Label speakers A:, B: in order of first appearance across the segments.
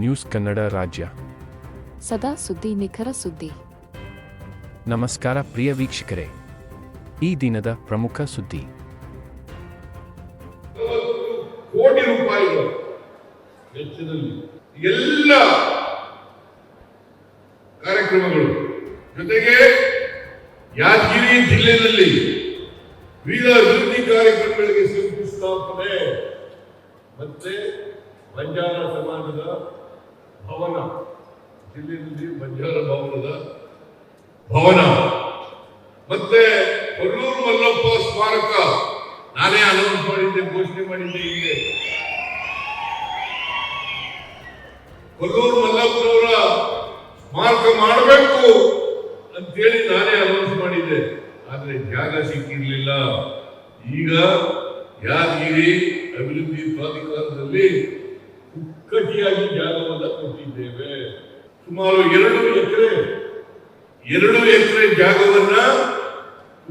A: News Kannada ರಾಜ್ಯ.
B: ಸದಾ ಸುದ್ದಿ ನಿಖರ ಸುದ್ದಿ.
A: ನಮಸ್ಕಾರ ಪ್ರಿಯ ವೀಕ್ಷಕರೇ. ಈ ದಿನದ ಪ್ರಮುಖ ಸುದ್ದಿ.
C: ಕೋಟಿ ರೂಪಾಯಿಗಳು ವೆಚ್ಚದಲ್ಲಿ ಎಲ್ಲ ಕಾರ್ಯಕ್ರಮಗಳು ಜೊತೆಗೆ ಯಾದಗಿರಿ ಜಿಲ್ಲೆಯಲ್ಲಿ ವಿವಿಧ ಅಭಿವೃದ್ಧಿ ಕಾರ್ಯಕ್ರಮಗಳಿಗೆ ಶಂಕುಸ್ಥಾಪನೆ ಮತ್ತೆ ಬಂಜಾರ ಸಮಾಜದ ಜಿಲ್ಲೆಯಲ್ಲಿ ಬಂಜಾರ ಭವನದ ಭವನ. ಮತ್ತೆ ಕೊಲ್ಲೂರು ಮಲ್ಲಪ್ಪ ಸ್ಮಾರಕ. ನಾನೇ ಅನೌನ್ಸ್ ಮಾಡಿದ್ದೆ, ಘೋಷಣೆ ಮಾಡಿದ್ದೆ ಹೀಗೆ. ಕೊಲ್ಲೂರು ಮಲ್ಲಪ್ಪನವರ ಸ್ಮಾರಕ ಮಾಡಬೇಕು ಅಂತೇಳಿ ನಾನೇ ಅನೌನ್ಸ್ ಮಾಡಿದ್ದೆ. ಆದ್ರೆ ಜಾಗ ಸಿಕ್ಕಿರ್ಲಿಲ್ಲ. ಈಗ ಯಾದಗಿರಿ ಅಭಿವೃದ್ಧಿ ಪ್ರಾಧಿಕಾರದಲ್ಲಿ ಕುಕ್ಕಟಿಯಾಗಿ ಜಾಗವನ್ನು ಕೊಟ್ಟಿದ್ದೇವೆ. ಸುಮಾರು ಎರಡು ಎಕರೆ ಎರಡು ಎಕರೆ ಜಾಗವನ್ನ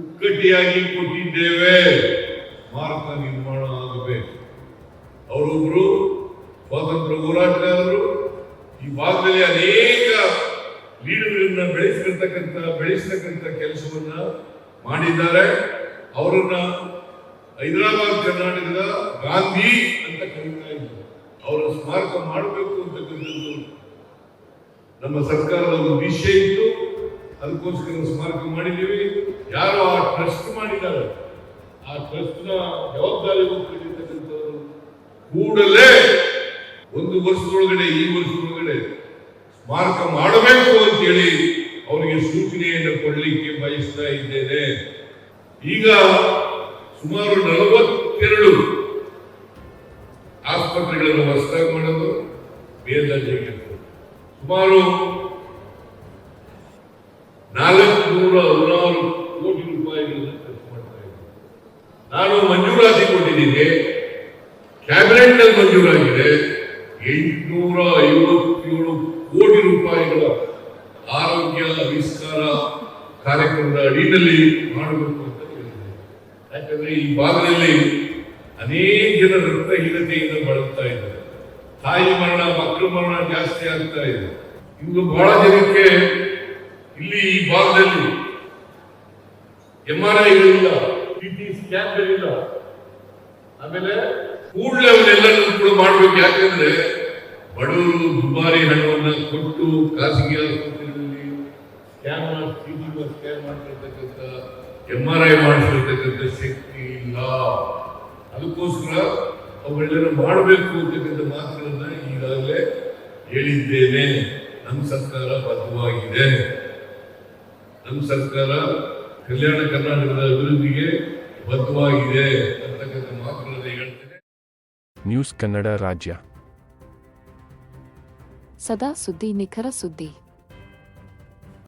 C: ಉಕ್ಕಟ್ಟಿಯಾಗಿ ಕೊಟ್ಟಿದ್ದೇವೆ. ಭಾರತ ನಿರ್ಮಾಣ ಆಗಬೇಕು. ಅವರೊಬ್ಬರು ಸ್ವಾತಂತ್ರ್ಯ ಹೋರಾಟಗಾರರು, ಈ ಭಾಗದಲ್ಲಿ ಅನೇಕ ಲೀಡರ್ಗಳನ್ನ ಬೆಳೆಸಿರ್ತಕ್ಕಂಥ ಬೆಳೆಸತಕ್ಕಂಥ ಕೆಲಸವನ್ನ ಮಾಡಿದ್ದಾರೆ. ಅವರನ್ನ ಹೈದರಾಬಾದ್, ಕರ್ನಾಟಕದ ಗಾಂಧಿ ಅಂತ ಕರೀತಾ ಇದ್ದಾರೆ ಅವರ ಸ್ಮಾರಕ ಮಾಡಬೇಕು ಅಂತಕ್ಕಂಥದ್ದು ನಮ್ಮ ಸರ್ಕಾರದ ಒಂದು ವಿಷಯ ಇತ್ತು. ಅದಕ್ಕೋಸ್ಕರ ಸ್ಮಾರಕ ಮಾಡಿದ್ದೀವಿ. ಯಾರು ಆ ಟ್ರಸ್ಟ್ ಮಾಡಿದ್ದಾರೆ. ಆ ಟ್ರಸ್ಟ್ನ ಜವಾಬ್ದಾರಿ ಹೊತ್ತಿರ್ತಕ್ಕಂಥವರು ಕೂಡಲೇ ಒಂದು ವರ್ಷದೊಳಗಡೆ, ಈ ವರ್ಷದೊಳಗಡೆ ಸ್ಮಾರಕ ಮಾಡಬೇಕು ಅಂತೇಳಿ ಅವರಿಗೆ ಸೂಚನೆಯನ್ನು ಕೊಡಲಿಕ್ಕೆ ಬಯಸ್ತಾ ಇದ್ದೇನೆ. ಈಗ ಸುಮಾರು ನಲವತ್ತೆರಡು ಆಸ್ಪತ್ರೆಗಳನ್ನು ಹೊಸದಾಗಿ ಮಾಡೋದು ಮೇಲ್ದರ್ಜೆಗೆ ಸುಮಾರು ನಾಲ್ಕುನೂರ ಹದಿನಾರು ಕೋಟಿ ರೂಪಾಯಿಗಳನ್ನು ಖರ್ಚು ಮಾಡ್ತಾ ಇದ್ದೀನಿ ನಾನು ಮಂಜೂರಾತಿ ಕೊಟ್ಟಿದ್ದೀನಿ. ಕ್ಯಾಬಿನೆಟ್ನಲ್ಲಿ ಮಂಜೂರಾಗಿದೆ. ಎಂಟುನೂರ ಐವತ್ತೇಳು ಕೋಟಿ ರೂಪಾಯಿಗಳ ಆರೋಗ್ಯ ಆವಿಷ್ಕಾರ ಕಾರ್ಯಕ್ರಮದ ಅಡಿಯಲ್ಲಿ ಮಾಡಬೇಕು ಅಂತ ಹೇಳಿದೆ ಯಾಕಂದ್ರೆ ಈ ಭಾಗದಲ್ಲಿ ಅನೇಕ ಜನ ರಕ್ತಹೀನತೆಯಿಂದ ಬಳಲ್ತಾ ಇದ್ದಾರೆ. ತಾಯಿ ಮರಣ ಮಕ್ಕಳ ಮರಣ ಜಾಸ್ತಿ ಆಗ್ತಾ ಇದೆ. ಇನ್ನು ಬಹಳ ಜನಕ್ಕೆ ಇಲ್ಲಿ ಈ ಭಾಗದಲ್ಲಿ ಎಂ ಆರ್ ಐಗಳಿಲ್ಲ ಟಿ ಇಲ್ಲ ಆಮೇಲೆ ಕೂಡಲೇ ಅವನ್ನೆಲ್ಲರೂ ಕೂಡ ಮಾಡ್ಬೇಕು. ಯಾಕಂದ್ರೆ ಬಡವರು ದುಬಾರಿ ಹಣವನ್ನು ಕೊಟ್ಟು ಖಾಸಗಿ ಆಸ್ಪತ್ರೆಗಳಲ್ಲಿ ಸ್ಕ್ಯಾನ್ ಮಾಡಿ ಟಿ ಸ್ಕ್ಯಾನ್ ಮಾಡ್ತಿರ್ತಕ್ಕಂಥ ಎಂ ಆರ್ ಐ ಮಾಡಿಸಿರ್ತಕ್ಕಂಥ ಶಕ್ತಿ ಇಲ್ಲ. ಅದಕ್ಕೋಸ್ಕರ ಅವೆಲ್ಲರೂ ಮಾಡಬೇಕು ಅಂತಕ್ಕಂಥ ಮಾತುಗಳನ್ನ ಈಗಾಗಲೇ ಹೇಳಿದ್ದೇನೆ. ನಮ್ಮ ಸರ್ಕಾರ ಬದ್ಧವಾಗಿದೆ. ನಮ್ಮ ಸರ್ಕಾರ ಕಲ್ಯಾಣ ಕರ್ನಾಟಕದ ಅಭಿವೃದ್ಧಿಗೆ ಬದ್ಧವಾಗಿದೆ ಅಂತಕ್ಕಂಥ ಮಾತುಗಳನ್ನು ಹೇಳ್ತೇನೆ.
A: ನ್ಯೂಸ್ ಕನ್ನಡ ರಾಜ್ಯ.
B: ಸದಾ ಸುದ್ದಿ ನಿಖರ ಸುದ್ದಿ.